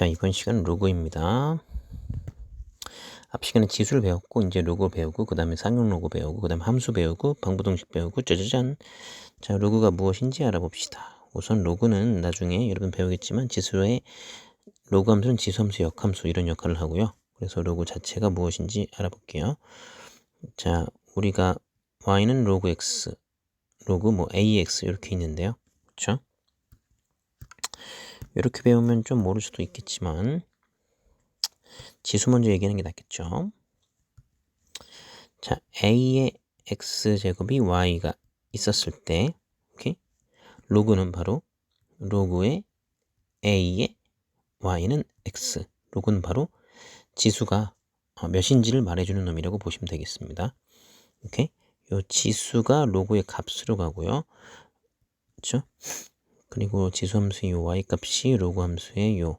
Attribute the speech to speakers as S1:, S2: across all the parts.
S1: 자, 이번 시간은 로그입니다. 앞 시간에 지수를 배웠고, 이제 로그 배우고, 그 다음에 상용 로그 배우고, 그 다음에 함수 배우고, 방부동식 배우고, 짜자잔. 자, 로그가 무엇인지 알아봅시다. 우선 로그는 나중에 여러분 배우겠지만, 지수의 로그 함수는 지수 함수, 역함수 이런 역할을 하고요. 그래서 로그 자체가 무엇인지 알아볼게요. 자, 우리가 y는 로그 x, 로그 뭐 ax 이렇게 있는데요. 그렇죠? 이렇게 배우면 좀 모를 수도 있겠지만 지수 먼저 얘기하는 게 낫겠죠. 자, a의 x제곱이 y가 있었을 때 오케이? 로그는 바로 로그의 a의 y는 x 로그는 바로 지수가 어, 몇인지를 말해주는 놈이라고 보시면 되겠습니다. 오케이? 요 지수가 로그의 값으로 가고요. 그렇죠? 그리고 지수함수의 요 y값이 로그 함수의 요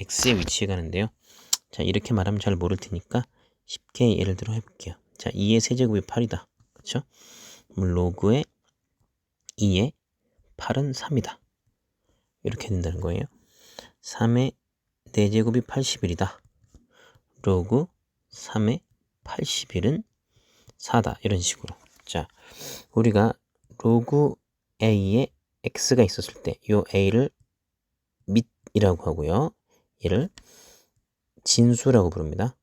S1: x의 위치에 가는데요. 자 이렇게 말하면 잘 모를 테니까 쉽게 예를 들어 해볼게요. 자 2의 세제곱이 8이다. 그쵸? 로그의 2의 8은 3이다. 이렇게 된다는 거예요. 3의 4제곱이 81이다. 로그 3의 81은 4다. 이런 식으로. 자, 우리가 로그 a의 x가 있었을 때 이 a를 밑이라고 하고요. 얘를 진수라고 부릅니다.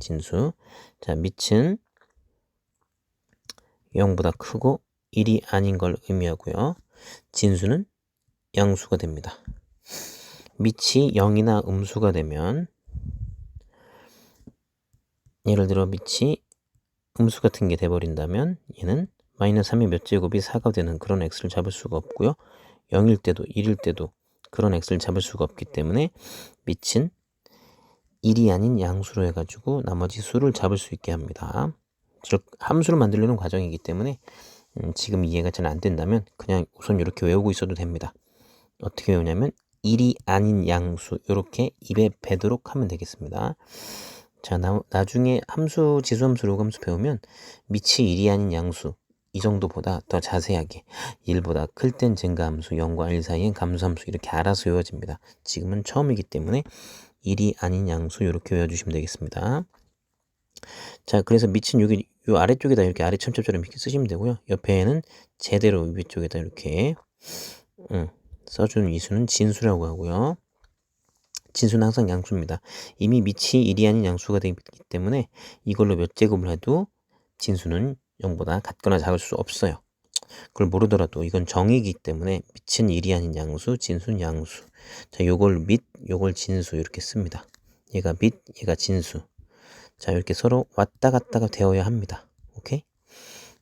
S1: 진수. 자, 밑은 0보다 크고 1이 아닌 걸 의미하고요. 진수는 양수가 됩니다. 밑이 0이나 음수가 되면 예를 들어 밑이 음수 같은 게 돼버린다면 얘는 마이너스 3의 몇 제곱이 4가 되는 그런 x를 잡을 수가 없고요. 0일 때도 1일 때도 그런 x를 잡을 수가 없기 때문에 밑은 1이 아닌 양수로 해가지고 나머지 수를 잡을 수 있게 합니다. 즉 함수를 만들려는 과정이기 때문에 음, 지금 이해가 잘 안 된다면 그냥 우선 이렇게 외우고 있어도 됩니다. 어떻게 외우냐면 1이 아닌 양수 이렇게 입에 배도록 하면 되겠습니다. 자 나, 나중에 함수 지수함수 로함수 배우면 밑이 1이 아닌 양수 이 정도보다 더 자세하게 1보다 클 땐 증가함수 0과 1 사이엔 감수함수 이렇게 알아서 외워집니다. 지금은 처음이기 때문에 1이 아닌 양수 이렇게 외워주시면 되겠습니다. 자 그래서 밑은 여기 요 아래쪽에다 이렇게 아래 첨첩처럼 이렇게 쓰시면 되고요. 옆에는 제대로 위쪽에다 이렇게 음, 써주는 이수는 진수라고 하고요. 진수는 항상 양수입니다. 이미 밑이 1이 아닌 양수가 되기 때문에 이걸로 몇 제곱을 해도 진수는 0보다 같거나 작을 수 없어요. 그걸 모르더라도 이건 정의이기 때문에 밑은 1이 아닌 양수, 진수는 양수. 자, 요걸 밑, 요걸 진수 이렇게 씁니다. 얘가 밑, 얘가 진수. 자, 이렇게 서로 왔다 갔다가 되어야 합니다. 오케이?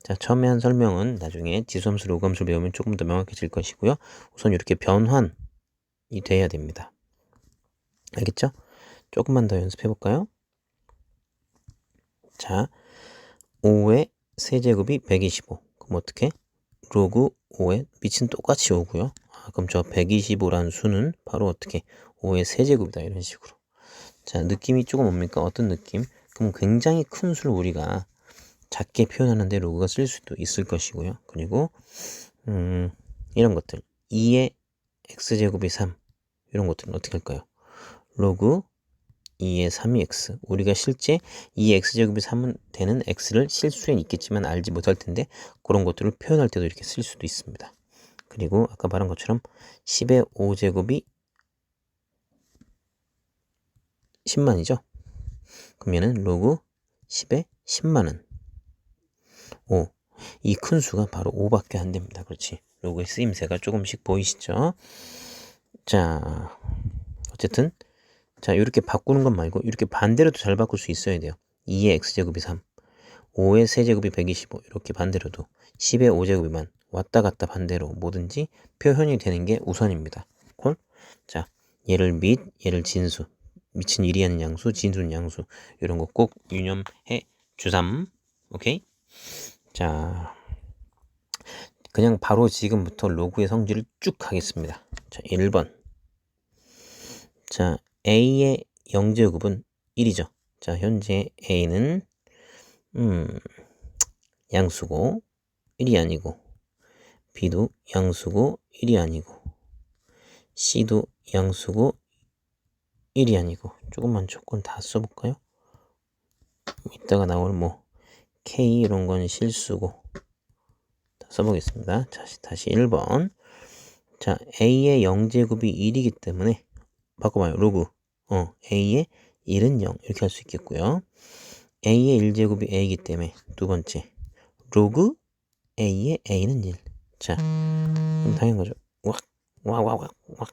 S1: 자, 처음에 한 설명은 나중에 지수함수, 로그함수 배우면 조금 더 명확해질 것이고요. 우선 이렇게 변환이 돼야 됩니다. 알겠죠? 조금만 더 연습해 볼까요? 자, 5의 세제곱이 125. 그럼 어떻게? 로그 5의 밑은 똑같이 오고요. 아, 그럼 저 125라는 수는 바로 어떻게? 5의 세제곱이다. 이런 식으로. 자, 느낌이 조금 뭡니까? 어떤 느낌? 그럼 굉장히 큰 수를 우리가 작게 표현하는데 로그가 쓸 수도 있을 것이고요. 그리고 음, 이런 것들 2의 x제곱이 3 이런 것들은 어떻게 할까요? 로그 2의 3이 x 우리가 실제 2의 x제곱이 3은 되는 x를 실수엔 있겠지만 알지 못할 텐데 그런 것들을 표현할 때도 이렇게 쓸 수도 있습니다. 그리고 아까 말한 것처럼 10의 5제곱이 10만이죠. 그러면은 로그 10의 10만은 5. 이 큰 수가 바로 5밖에 안 됩니다. 그렇지. 로그의 쓰임새가 조금씩 보이시죠? 자, 어쨌든 자, 이렇게 바꾸는 것 말고 이렇게 반대로도 잘 바꿀 수 있어야 돼요. 2의 x제곱이 3, 5의 세제곱이 125 이렇게 반대로도 10의 5제곱이만 왔다 갔다 반대로 뭐든지 표현이 되는 게 우선입니다. 콜? 자, 얘를 밑, 얘를 진수, 미친 1이 아닌 양수, 진수는 양수 이런 거 꼭 유념해 주삼. 오케이? 자, 그냥 바로 지금부터 로그의 성질을 쭉 하겠습니다. 자, 1번. 자, A의 영제곱은 1이죠. 자, 현재 A는 음, 양수고 1이 아니고 B도 양수고 1이 아니고 C도 양수고 1이 아니고 조금만 조건 다 써볼까요? 이따가 나올 뭐 K 이런 건 실수고 다 써보겠습니다. 다시 다시 1번 자 A의 0제곱이 1이기 때문에 바꿔봐요. 로그 어 A의 1은 0 이렇게 할 수 있겠고요. A의 1제곱이 A이기 때문에 두 번째 로그 A의 A는 1. 자, 그럼 당연한 거죠. 왁, 왁, 왁, 왁, 왁.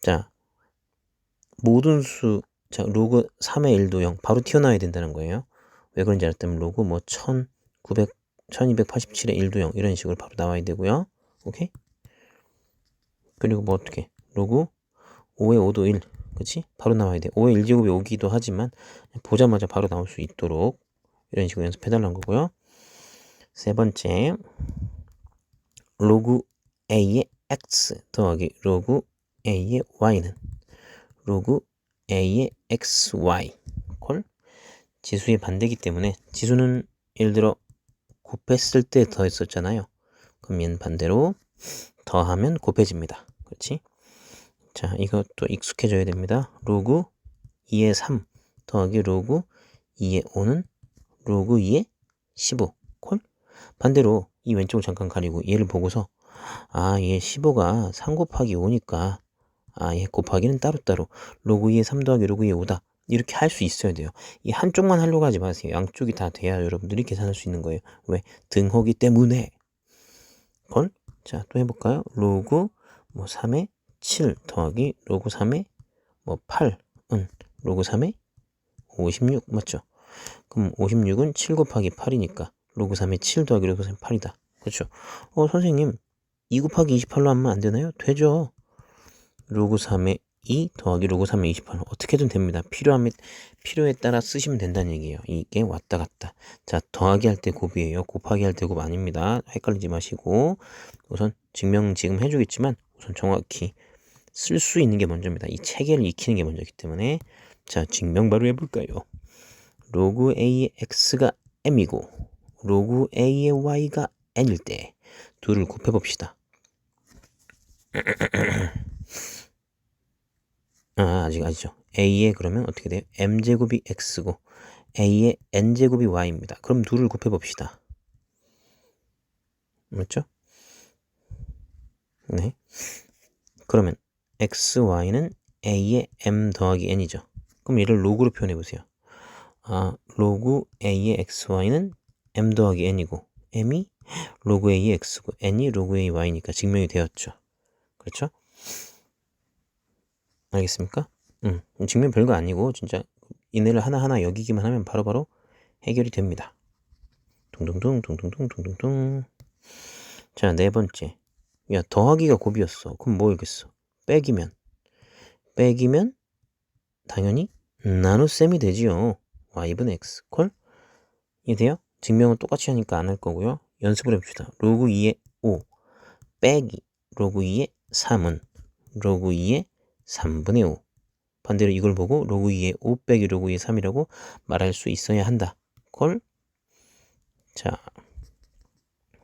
S1: 자, 모든 수, 자, 로그 3의 1도 0 바로 튀어나와야 된다는 거예요. 왜 그런지 알았다면 로그 뭐 1900, 1287의 1도 0 이런 식으로 바로 나와야 되고요. 오케이? 그리고 뭐 어떻게? 로그 5의 5도 1. 그치? 바로 나와야 돼. 5의 1제곱이 오기도 하지만 보자마자 바로 나올 수 있도록 이런 식으로 연습해달라는 거고요. 세 번째 로그 a의 x 더하기 로그 a의 y는 로그 a의 xy 콜 지수의 반대이기 때문에 지수는 예를 들어 곱했을 때 더했었잖아요. 그럼 얘는 반대로 더하면 곱해집니다. 그렇지? 자, 이것도 익숙해져야 됩니다. 로그 2의 3 더하기 로그 2의 5는 로그 2의 15 콜? 반대로 이 왼쪽을 잠깐 가리고 얘를 보고서 아, 얘 15가 3 곱하기 5니까 아, 얘 곱하기는 따로따로 로그 2의 3 더하기 로그 2의 5다. 이렇게 할 수 있어야 돼요. 이 한쪽만 하려고 하지 마세요. 양쪽이 다 돼야 여러분들이 계산할 수 있는 거예요. 왜? 등호기 때문에. 걸? 자, 또 해볼까요? 로그 뭐 3의 7 더하기 로그 3의 뭐 8은 로그 3의 56 맞죠? 그럼 56은 7 곱하기 8이니까 로그 3의 7 더하기 로그 3의 8이다. 그렇죠? 어, 선생님 2 곱하기 28로 하면 안 되나요? 되죠. 로그 3의 2 더하기 로그 3의 28 어떻게든 됩니다. 필요함에 필요에 따라 쓰시면 된다는 얘기예요. 이게 왔다 갔다. 자 더하기 할 때 곱이에요. 곱하기 할 때 곱 아닙니다. 헷갈리지 마시고 우선 증명 지금 해주겠지만 우선 정확히 쓸 수 있는 게 먼저입니다. 이 체계를 익히는 게 먼저이기 때문에 자 증명 바로 해볼까요? 로그 a의 x가 m이고 로그 a의 y가 n일 때 둘을 곱해 봅시다. 아, 아직 아니죠. a의 그러면 어떻게 돼요? m제곱이 x고 a의 n제곱이 y입니다. 그럼 둘을 곱해 봅시다. 맞죠? 네. 그러면 x, y는 a의 m 더하기 n이죠. 그럼 얘를 로그로 표현해 보세요. 아, 로그 a의 x, y는 m 더하기 n이고 m이 로그 a의 x고 n이 로그 a y니까 증명이 되었죠. 그렇죠? 알겠습니까? 음, 증명 별거 아니고 진짜 이네를 하나하나 여기기만 하면 바로바로 바로 해결이 됩니다. 둥둥둥 둥둥둥 둥둥둥 자, 네 번째. 야, 더하기가 곱이었어. 그럼 뭐겠어? 빼기면. 빼기면 당연히 나눗셈이 되지요. y분 x. 콜? 이해돼요? 증명은 똑같이 하니까 안 할 거고요. 연습을 해봅시다. 로그 2의 5 빼기 로그 2의 3은 로그 2의 3분의 5. 반대로 이걸 보고 로그 2의 5 빼기 로그 2의 3이라고 말할 수 있어야 한다. 콜? 자,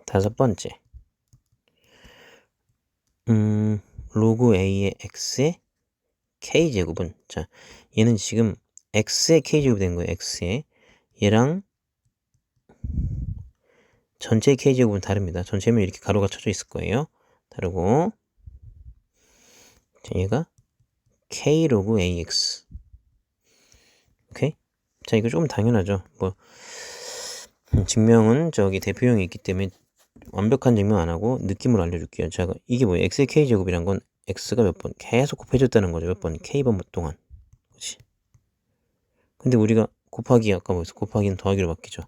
S1: 다섯 번째. 음, 로그 a의 x의 k제곱은 자, 얘는 지금 x의 k제곱이 된 거예요. x의 얘랑 전체 k제곱은 다릅니다. 전체면 이렇게 가로가 쳐져 있을 거예요. 다르고 자, 얘가 k 로그 ax 오케이? 자, 이거 조금 당연하죠. 뭐 음, 증명은 저기 대표형이 있기 때문에 완벽한 증명 안 하고 느낌으로 알려줄게요. 자, 이게 뭐예요? x의 k제곱이란 건 x가 몇 번 계속 곱해줬다는 거죠. 몇 번? k번 동안. 그렇지? 근데 우리가 곱하기 아까 뭐였어? 곱하기는 더하기로 바뀌죠.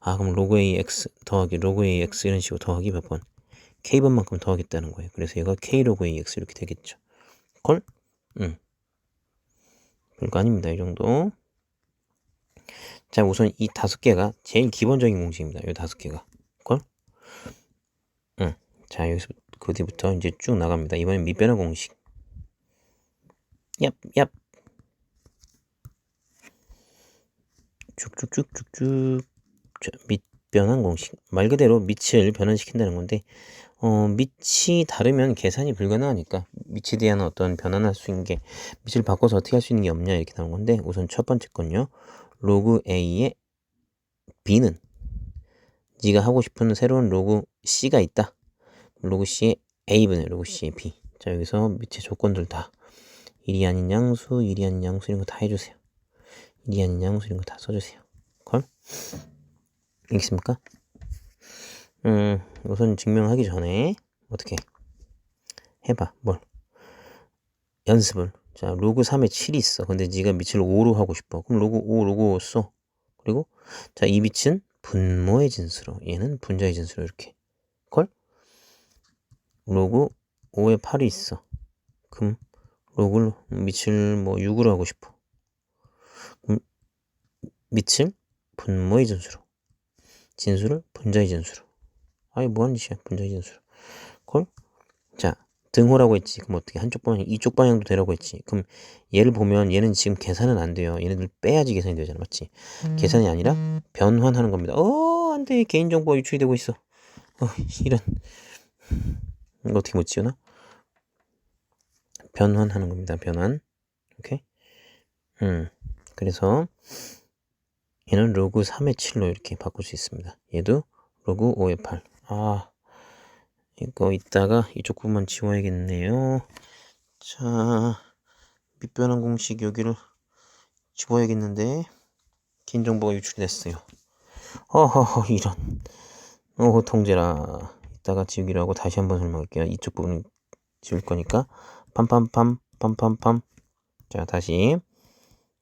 S1: 아 그럼 로그 a x 더하기 로그 a x 이런 식으로 더하기 몇 번? k번만큼 더하겠다는 거예요. 그래서 얘가 k 로그 a x 이렇게 되겠죠. 콜? 응. 별거 아닙니다. 이 정도. 자 우선 이 다섯 개가 제일 기본적인 공식입니다. 이 다섯 개가. 콜? 응. 자 여기서 그 뒤부터 이제 쭉 나갑니다. 이번엔 밑변화 공식. 얍, 얍. 쭉쭉쭉쭉쭉 밑 변환 공식 말 그대로 밑을 변환시킨다는 건데 어, 밑이 다르면 계산이 불가능하니까 밑에 대한 어떤 변환할 수 있는 게 밑을 바꿔서 어떻게 할 수 있는 게 없냐 이렇게 나온 건데 우선 첫 번째 건요. 로그 A의 B는 네가 하고 싶은 새로운 로그 C가 있다. 로그 C의 A분의 로그 C의 B. 자 여기서 밑에 조건들 다 일이 아닌 양수, 일이 아닌 양수 이런 거 다 해주세요. 일이 아닌 양수 이런 거 다 써주세요. 걸? 알겠습니까? 음, 우선 증명하기 전에 어떻게 해봐 뭘 연습을 자 로그 3에 7이 있어 근데 네가 밑을 5로 하고 싶어 그럼 로그 5 로그 5 써 그리고 자이 빛은 분모의 진수로 얘는 분자의 진수로 이렇게 걸 로그 5에 8이 있어. 그럼 로그를 밑을 뭐 6으로 하고 싶어. 그럼 밑을 분모의 진수로. 진수를 분자의 진수로. 아이 뭐하는 짓이야 분자의 진수로. 걸? 자 등호라고 했지. 그럼 어떻게 한쪽 방향 이쪽 방향도 되라고 했지. 그럼 얘를 보면 얘는 지금 계산은 안 돼요. 얘네들 빼야지 계산이 되잖아 맞지? 계산이 아니라 변환하는 겁니다. 어 안 돼. 개인정보가 유출이 되고 있어. 어 이런 어떻게 못 지우나? 변환하는 겁니다. 변환. 오케이? 음. 그래서 얘는 로그 3의 7로 이렇게 바꿀 수 있습니다. 얘도 로그 5의 8 아, 이거 이따가 이쪽 부분만 지워야겠네요. 자, 밑변환 공식 여기를 지워야겠는데 개인정보가 유출됐어요. 어허허 이런. 오 통제라 이따가 지우기로 하고 다시 한번 설명할게요. 이쪽 부분 지울 거니까 팜팜팜 팜팜팜 자 다시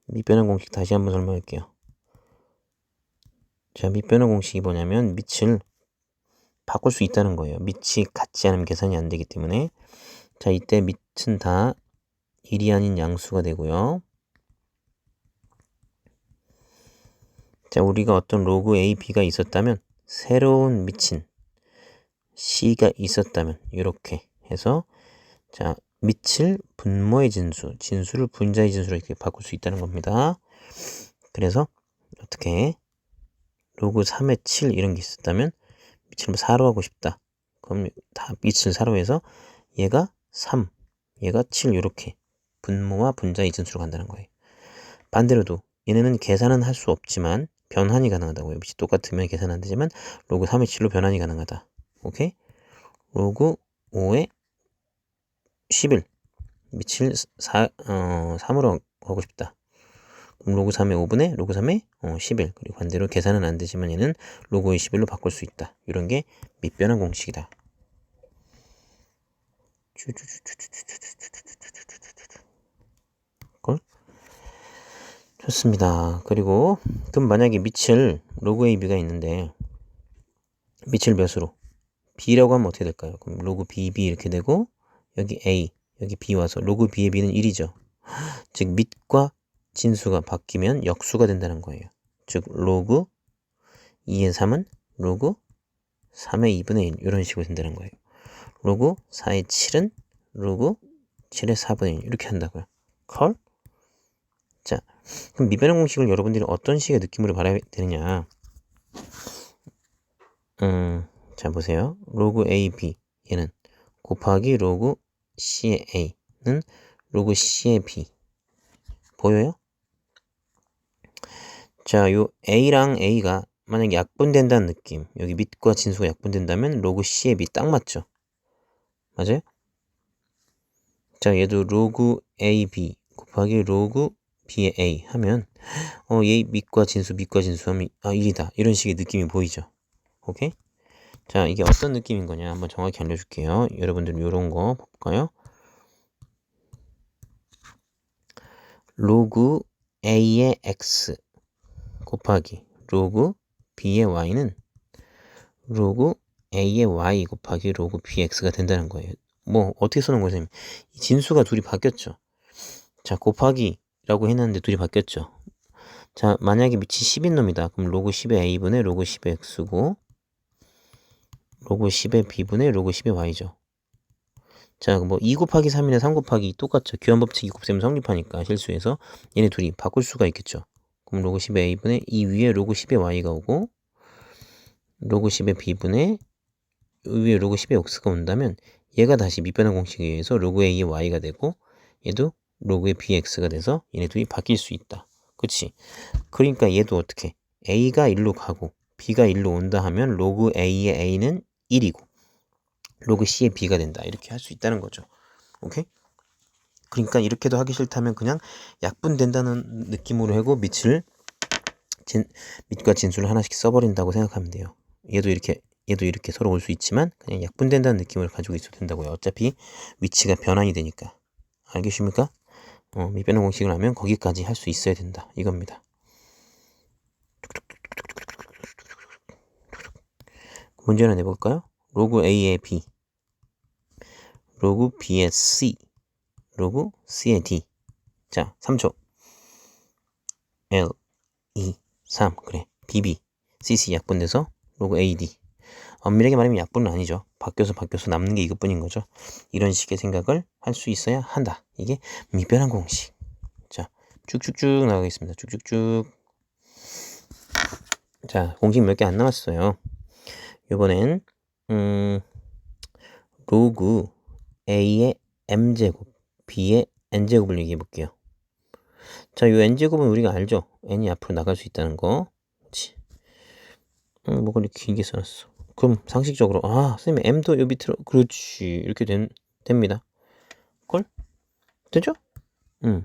S1: 밑변환 공식 다시 한번 설명할게요. 자 밑변환 공식이 뭐냐면 밑을 바꿀 수 있다는 거예요. 밑이 같지 않으면 계산이 안 되기 때문에 자 이때 밑은 다 1이 아닌 양수가 되고요. 자 우리가 어떤 로그 A, B가 있었다면 새로운 밑인 C가 있었다면 이렇게 해서 자 밑을 분모의 진수, 진수를 분자의 진수로 이렇게 바꿀 수 있다는 겁니다. 그래서 어떻게 로그 3의 7 이런 게 있었다면 밑을 4로 뭐 하고 싶다. 그럼 다 밑을 4로 해서 얘가 3, 얘가 7 이렇게 분모와 분자의 진수로 간다는 거예요. 반대로도 얘네는 계산은 할 수 없지만 변환이 가능하다고 요. 밑이 똑같으면 계산 안 되지만 로그 3의 7로 변환이 가능하다. 오케이? 로그 5의 11 밑을 4, 어, 3으로 하고 싶다. 그럼 로그 3의 5분의 로그 3의 어, 11 그리고 반대로 계산은 안 되지만 얘는 로그의 11로 바꿀 수 있다. 이런 게 밑변환 공식이다. 걸? 좋습니다. 그리고 그럼 만약에 밑을 로그 A, B가 있는데 밑을 몇으로? B라고 하면 어떻게 될까요? 그럼 로그 B, B 이렇게 되고 여기 A, 여기 B 와서 로그 B의 B는 1이죠. 즉 밑과 진수가 바뀌면 역수가 된다는 거예요. 즉 로그 2의 3은 로그 3의 2분의 1 이런 식으로 된다는 거예요. 로그 4의 7은 로그 7의 4분의 1 이렇게 한다고요. 컬? 자, 그럼 미변환 공식을 여러분들이 어떤 식의 느낌으로 받아야 되느냐? 음, 자 보세요. 로그 AB 얘는 곱하기 로그 C의 A는 로그 C의 B 보여요? 자, 요 A랑 A가 만약에 약분된다는 느낌, 여기 밑과 진수가 약분된다면 로그 C의 B 딱 맞죠? 맞아요? 자, 얘도 로그 AB 곱하기 로그 B의 A 하면 어, 얘 밑과 진수, 밑과 진수 하면 아, 1이다. 이런 식의 느낌이 보이죠? 오케이? 자, 이게 어떤 느낌인 거냐 한번 정확히 알려줄게요. 여러분들 이런 거 볼까요? 로그 A의 X 곱하기 로그 b의 y는 로그 a의 y 곱하기 로그 bx가 된다는 거예요. 뭐 어떻게 쓰는 거예요? 진수가 둘이 바뀌었죠. 자 곱하기라고 해놨는데 둘이 바뀌었죠. 자 만약에 밑이 10인 놈이다. 그럼 로그 10의 a분의 로그 10의 x고 로그 10의 b분의 로그 10의 y죠. 자, 뭐 2 곱하기 3이나 3 곱하기 똑같죠. 교환 법칙이 곱셈 성립하니까 실수해서 얘네 둘이 바꿀 수가 있겠죠. 그럼 로그 10의 a분의 이 위에 로그 10의 y가 오고 로그 10의 b분의 위에 로그 10의 x가 온다면 얘가 다시 밑변환 공식에 의해서 로그 a의 y가 되고 얘도 로그의 bx가 돼서 얘네 둘이 바뀔 수 있다. 그치? 그러니까 얘도 어떻게 a가 1로 가고 b가 1로 온다 하면 로그 a의 a는 1이고 로그 c의 b가 된다. 이렇게 할 수 있다는 거죠. 오케이? 그러니까 이렇게도 하기 싫다면 그냥 약분된다는 느낌으로 하고 밑을 진, 밑과 진수를 하나씩 써버린다고 생각하면 돼요. 얘도 이렇게 얘도 이렇게 서로 올 수 있지만 그냥 약분된다는 느낌을 가지고 있어도 된다고요. 어차피 위치가 변환이 되니까. 알겠습니까? 어, 밑변환 공식을 하면 거기까지 할 수 있어야 된다. 이겁니다. 문제 하나 내볼까요? 로그 A의 B. 로그 B의 C. 로그 C의 D. 자 3초. L 2 3 그래. BB CC 약분돼서 로그 AD 엄밀하게 말하면 약분은 아니죠. 바뀌어서 바뀌어서 남는 게 이것뿐인 거죠. 이런 식의 생각을 할 수 있어야 한다. 이게 미변환 공식. 자 쭉쭉쭉 나가겠습니다. 쭉쭉쭉. 자 공식 몇 개 안 남았어요 이번엔 음 로그 a의 m제곱 b의 n제곱을 얘기해 볼게요. 자, 이 n제곱은 우리가 알죠? n이 앞으로 나갈 수 있다는 거. 음, 뭐가 이렇게 길게 써놨어. 그럼 상식적으로 아, 선생님 m도 요 밑으로 그렇지. 이렇게 된, 됩니다. 걸? 되죠? 음.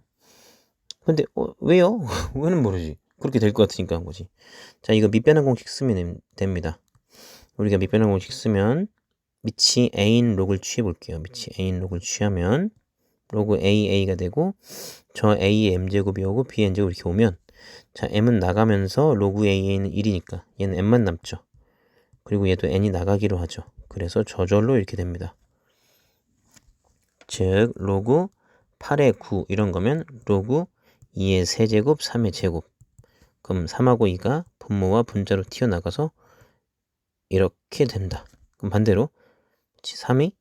S1: 근데 어, 왜요? 왜는 모르지. 그렇게 될 것 같으니까 한 거지. 자, 이거 밑변환 공식 쓰면 됩니다. 우리가 밑변환 공식 쓰면 밑이 a인 록을 취해 볼게요. 밑이 a인 록을 취하면 로그 a a가 되고 저 a의 m제곱이 오고 b n제곱 이렇게 오면 자 m은 나가면서 로그 a는 1이니까 얘는 m만 남죠. 그리고 얘도 n이 나가기로 하죠. 그래서 저절로 이렇게 됩니다. 즉 로그 8의 9 이런 거면 로그 2의 세제곱 3의 제곱 그럼 3하고 2가 분모와 분자로 튀어나가서 이렇게 된다. 그럼 반대로 3이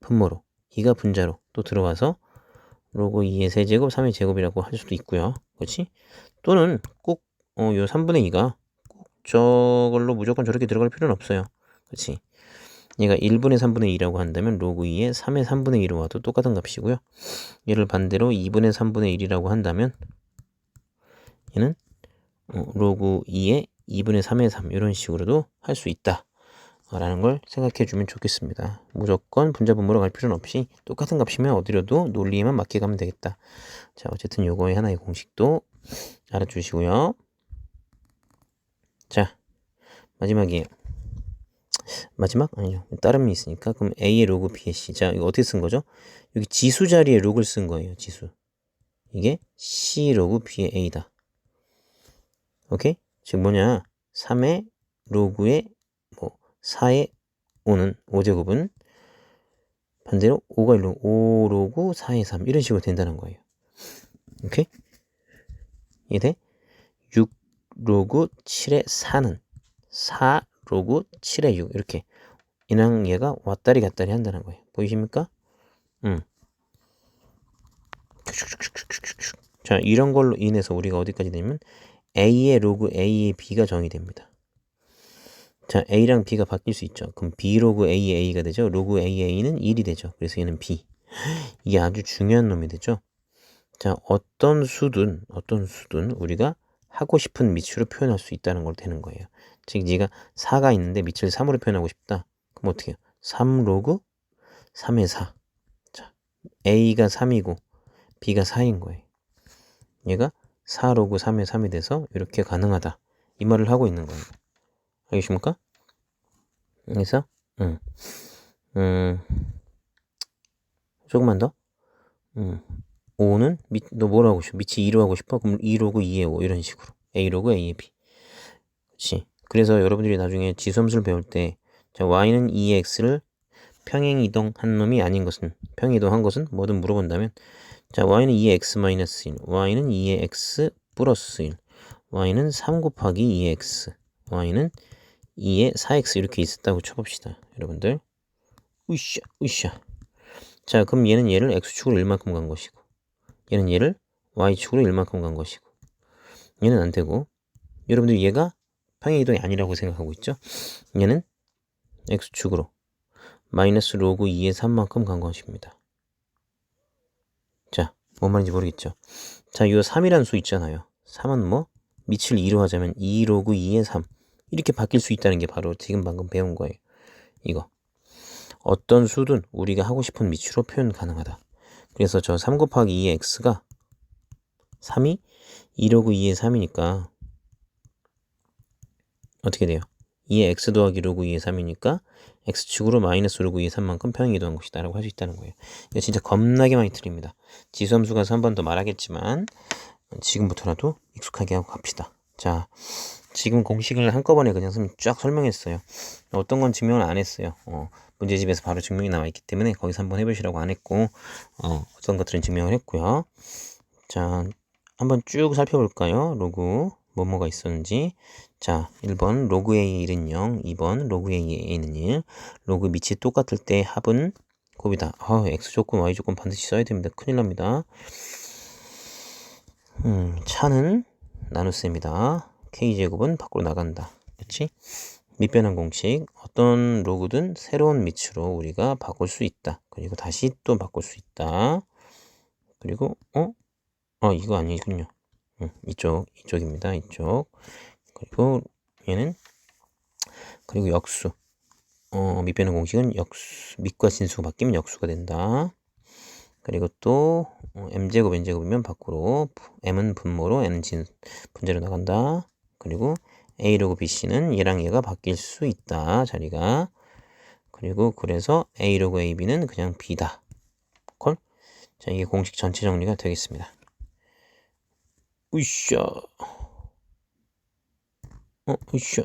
S1: 분모로 2가 분자로 또 들어와서 로그 2의 세제곱 3의 제곱이라고 할 수도 있고요. 그렇지? 또는 꼭 어, 요 3분의 2가 꼭 저걸로 무조건 저렇게 들어갈 필요는 없어요. 그렇지? 얘가 1분의 3분의 2라고 한다면 로그 2의 3의 3분의 2로 와도 똑같은 값이고요. 얘를 반대로 2분의 3분의 1이라고 한다면 얘는 어, 로그 2의 2분의 3의 3 이런 식으로도 할 수 있다. 라는 걸 생각해 주면 좋겠습니다. 무조건 분자 분모로 갈 필요는 없이 똑같은 값이면 어디로도 논리에만 맞게 가면 되겠다. 자, 어쨌든 요거의 하나의 공식도 알아주시고요. 자, 마지막이에요. 마지막? 아니요. 따름이 있으니까. 그럼 A의 로그 B의 C. 자, 이거 어떻게 쓴 거죠? 여기 지수 자리에 로그를 쓴 거예요. 지수. 이게 C 로그 B의 A다. 오케이? 즉 뭐냐? 3의 로그의 4에 5는 5제곱은 반대로 5가 1로 5 로그 4에 3 이런 식으로 된다는 거예요. 오케이? 이게 6 로그 7에 4는 4 로그 7에 6 이렇게 인항 얘가 왔다리 갔다리 한다는 거예요. 보이십니까? 음. 자, 이런 걸로 인해서 우리가 어디까지 되면 A의 로그 A의 B가 정의됩니다. 자, A랑 B가 바뀔 수 있죠. 그럼 B 로그 A A가 되죠. 로그 A A는 1이 되죠. 그래서 얘는 B. 이게 아주 중요한 놈이 되죠. 자, 어떤 수든 어떤 수든 우리가 하고 싶은 밑으로 표현할 수 있다는 걸 되는 거예요. 즉, 네가 4가 있는데 밑을 3으로 표현하고 싶다. 그럼 어떻게 해요? 3 로그 3의 4. 자, A가 3이고 B가 4인 거예요. 얘가 4 로그 3의 3이 돼서 이렇게 가능하다. 이 말을 하고 있는 거예요. 알겠습니까? 그래서 음, 음, 조금만 더. 음, 5는 밑, 너 뭐로 하고 싶어? 밑이 2로 하고 싶어? 그럼 2 로그 2에 5 이런 식으로. A 로그 A에 B. 그렇지. 그래서 여러분들이 나중에 지수함수를 배울 때 자, y는 2x를 평행 이동한 놈이 아닌 것은 평행 이동한 것은 뭐든 물어본다면 자, y는 2x 마이너스 1, y는 2의 x 플러스 1, y는 3 곱하기 2x, y는 2에 4x 이렇게 있었다고 쳐봅시다. 여러분들. 으쌰, 으쌰. 자, 그럼 얘는 얘를 x축으로 1만큼 간 것이고, 얘는 얘를 y축으로 1만큼 간 것이고, 얘는 안 되고, 여러분들 얘가 평행 이동이 아니라고 생각하고 있죠? 얘는 x축으로 마이너스 로그 2의 3만큼 간 것입니다. 자, 뭔 말인지 모르겠죠? 자, 이 3이라는 수 있잖아요. 3은 뭐? 밑을 2로 하자면 2 로그 2의 3 이렇게 바뀔 수 있다는 게 바로 지금 방금 배운 거예요. 이거. 어떤 수든 우리가 하고 싶은 밑으로 표현 가능하다. 그래서 저 3 곱하기 2의 x가 3이 2 로그 2의 3이니까 어떻게 돼요? 2의 x 더하기 로그 2의 3이니까 x축으로 마이너스 로그 2의 3만큼 평행 이동한 것이다 라고 할 수 있다는 거예요. 이거 진짜 겁나게 많이 틀립니다. 지수함수 가서 한 번 더 말하겠지만 지금부터라도 익숙하게 하고 갑시다. 자, 지금 공식을 한꺼번에 그냥 쫙 설명했어요. 어떤 건 증명을 안 했어요. 어, 문제집에서 바로 증명이 나와 있기 때문에 거기서 한번 해보시라고 안 했고 어, 어떤 것들은 증명을 했고요. 자, 한번 쭉 살펴볼까요? 로그 뭐뭐가 있었는지 자 1번 로그 A의 1은 0 2번 로그 A의 A는 1 로그 밑이 똑같을 때 합은 곱이다. 아 X 조건 Y 조건 반드시 써야 됩니다. 큰일 납니다. 음, 차는 나눗셈이다. K제곱은 밖으로 나간다. 그렇지? 밑변환 공식. 어떤 로그든 새로운 밑으로 우리가 바꿀 수 있다. 그리고 다시 또 바꿀 수 있다. 그리고 어? 어 이거 아니군요. 음, 이쪽 이쪽입니다. 이쪽 그리고 얘는 그리고 역수. 어, 밑변환 공식은 역수 밑과 진수가 바뀌면 역수가 된다. 그리고 또 어, m제곱 n제곱이면 밖으로 m은 분모로 n은 진, 분자로 나간다. 그리고 a 로그 bc는 얘랑 얘가 바뀔 수 있다 자리가. 그리고 그래서 a 로그 ab는 그냥 b다. 콜? 자 이게 공식 전체 정리가 되겠습니다. 으쌰 어 으쌰